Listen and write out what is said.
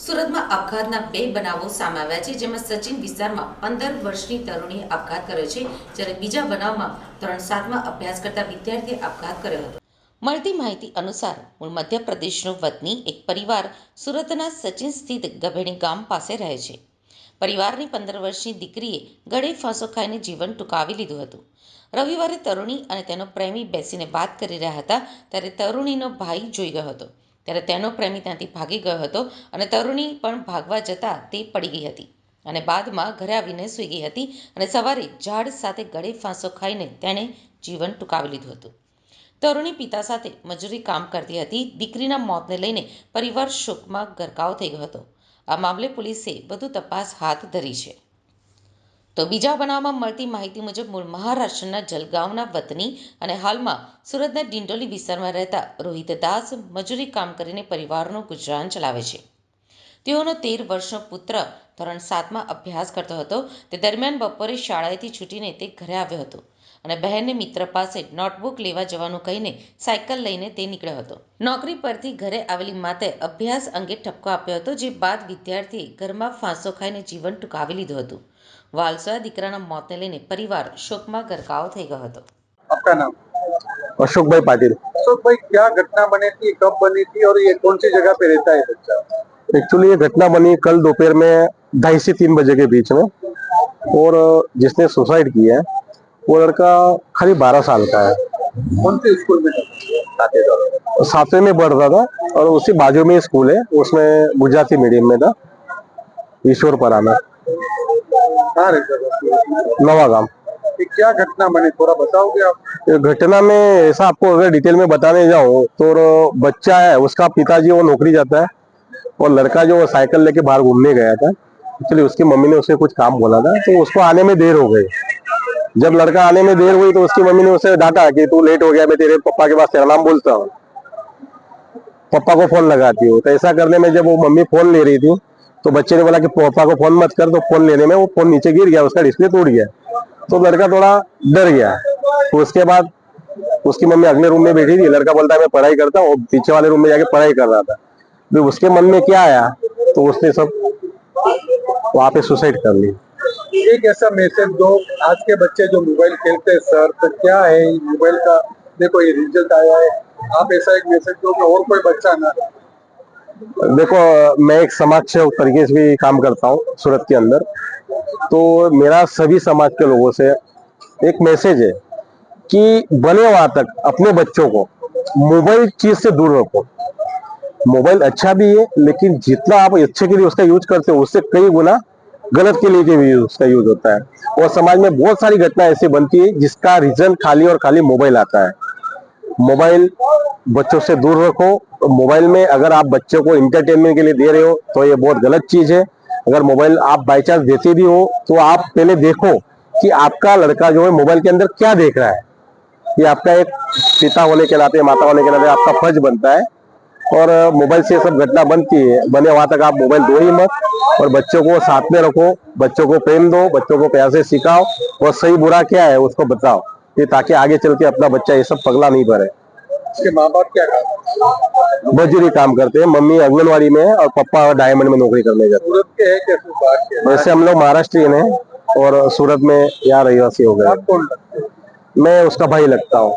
સુરતમાં આપઘાતના બે બનાવો સામે આવ્યા છે, જેમાં સચિન વિસ્તારમાં પંદર વર્ષની તરુણીએ આપઘાત કર્યો છે, જ્યારે બીજા બનાવમાં ધોરણ સાતમાં અભ્યાસ કરતા વિદ્યાર્થીએ આપઘાત કર્યો હતો. મળતી માહિતી અનુસાર મૂળ મધ્યપ્રદેશનો વતની એક પરિવાર સુરતના સચિન સ્થિત ગભેણી ગામ પાસે રહે છે. પરિવારની પંદર વર્ષની દીકરીએ ગળે ફાંસો ખાઈને જીવન ટૂંકાવી લીધું હતું. રવિવારે તરુણી અને તેનો પ્રેમી બેસીને વાત કરી રહ્યા હતા, ત્યારે તરુણીનો ભાઈ જોઈ ગયો હતો. ત્યારે તેનો પ્રેમી ત્યાંથી ભાગી ગયો હતો અને તરુણી પણ ભાગવા જતાં તે પડી ગઈ હતી. અને બાદમાં ઘરે આવીને સૂઈ ગઈ હતી અને સવારે ઝાડ સાથે ગળે ફાંસો ખાઈને તેણે જીવન ટૂંકાવી લીધું હતું. તરુણી પિતા સાથે મજૂરી કામ કરતી હતી. દીકરીના મોતને લઈને પરિવાર શોકમાં ગરકાવ થઈ ગયો હતો. આ મામલે પોલીસે વધુ તપાસ હાથ ધરી છે. તો બીજા બનાવમાં મળતી માહિતી મુજબ મૂળ મહારાષ્ટ્રના જલગાંવના વતની અને હાલમાં સુરતના ડિંડોલી વિસ્તારમાં રહેતા રોહિત દાસ મજૂરી કામ કરીને પરિવારનું ગુજરાન ચલાવે છે. તેઓનો તેર વર્ષનો પુત્ર ધોરણ સાતમાં અભ્યાસ કરતો હતો તે દરમિયાન બપોરે શાળાએથી છૂટીને તે ઘરે આવ્યો હતો અને બહેનને મિત્ર પાસે નોટબુક લેવા જવાનું કહીને સાયકલ લઈને તે નીકળ્યો હતો નોકરી પરથી ઘરે આવેલી માતાએ અભ્યાસ અંગે ઠપકો આપ્યો હતો જે બાદ વિદ્યાર્થીએ ઘરમાં ફાંસો ખાઈને જીવન ટૂંકાવી લીધું હતું વાલસોયા દીકરાના મોતને લઈને પરિવાર શોકમાં ગરકાવ થઈ ગયો હતો आपका नाम अशोक भाई पाटिल अशोक भाई क्या घटना बनी थी कब बनी थी और ये कौन सी जगह पे रहता है बच्चा एक्चुअली ये घटना बनी कल दोपहर में ढाई से तीन बजे के बीच में। और जिसने सुसाइड किया है वो लड़का खाली बारह साल का है। कौन से स्कूल में सातवें में। बढ़ रहा था और उसी बाजू में स्कूल है उसमें गुजराती मीडियम में था ईश्वरपरा में। कहाँ रहता नवा गाँव। क्या घटना बनी? थोड़ा बताओगे आप? घटना में ऐसा आपको अगर डिटेल में बताने जाऊँ तो बच्चा है उसका पिताजी वो नौकरी जाता है। और लड़का जो साइकिल लेके बाहर घूमने गया था एक्चुअली उसकी मम्मी ने उसे कुछ काम बोला था तो उसको आने में देर हो गई। जब लड़का आने में देर हुई तो उसकी मम्मी ने उसे डांटा कि तू लेट हो गया, मैं तेरे पापा के पास तेरा नाम बोलता हूँ। पापा को फ़ोन लगाती हूँ। तो ऐसा करने में जब वो मम्मी फ़ोन ले रही थी तो बच्चे ने बोला कि पापा को फ़ोन मत कर। तो फ़ोन लेने में वो फ़ोन नीचे गिर गया, उसका डिस्प्ले टूट गया। तो लड़का थोड़ा डर गया। तो उसके बाद उसकी मम्मी अगले रूम में बैठी थी। लड़का बोलता है, मैं पढ़ाई करता हूँ। पीछे वाले रूम में जाके पढ़ाई कर रहा था। फिर उसके मन में क्या आया तो उसने सब वहाँ पे सुसाइड कर ली। एक ऐसा मैसेज दो आज के बच्चे जो मोबाइल खेलते हैं सर तो क्या है मोबाइल का? देखो ये रिज़ल्ट आया है। आप ऐसा एक मैसेज दो कि और कोई बच्चा ना देखो मैं एक समाज सेवक तरीके से भी काम करता हूँ सूरत के अंदर। तो मेरा सभी समाज के लोगों से एक मैसेज है कि बने वहाँ तक अपने बच्चों को मोबाइल चीज़ से दूर रखो। मोबाइल अच्छा भी है, लेकिन जितना आप अच्छे के लिए उसका यूज़ करते हो, उससे कई गुना गलत के लिए भी उसका यूज़ होता है। और समाज में बहुत सारी घटना ऐसी बनती है, जिसका रीजन खाली और खाली मोबाइल आता है। मोबाइल बच्चों से दूर रखो। मोबाइल में अगर आप बच्चों को इंटरटेनमेंट के लिए दे रहे हो तो ये बहुत गलत चीज़ है। अगर मोबाइल आप बाई चांस देते भी हो तो आप पहले देखो कि आपका लड़का जो है मोबाइल के अंदर क्या देख रहा है। ये आपका एक पिता होने के नाते, माता होने के नाते आपका फ़र्ज़ बनता है और मोबाइल से सब घटना बनती है। बने वहाँ तक आप मोबाइल दो ही मत और बच्चों को साथ में रखो बच्चों को प्रेम दो बच्चों को प्यार से सिखाओ और सही बुरा क्या है उसको बताओ। ये ताकि आगे चल के अपना बच्चा ये सब पगला नहीं भरे। इसके माँ बाप क्या काम मजदूरी काम करते हैं। मम्मी आंगनवाड़ी में है और पापा डायमंड में नौकरी करने जाते के है के? वैसे हम लोग महाराष्ट्रियन है और सूरत में यहाँ रहिवासी हो गए? मैं उसका भाई लगता हूँ।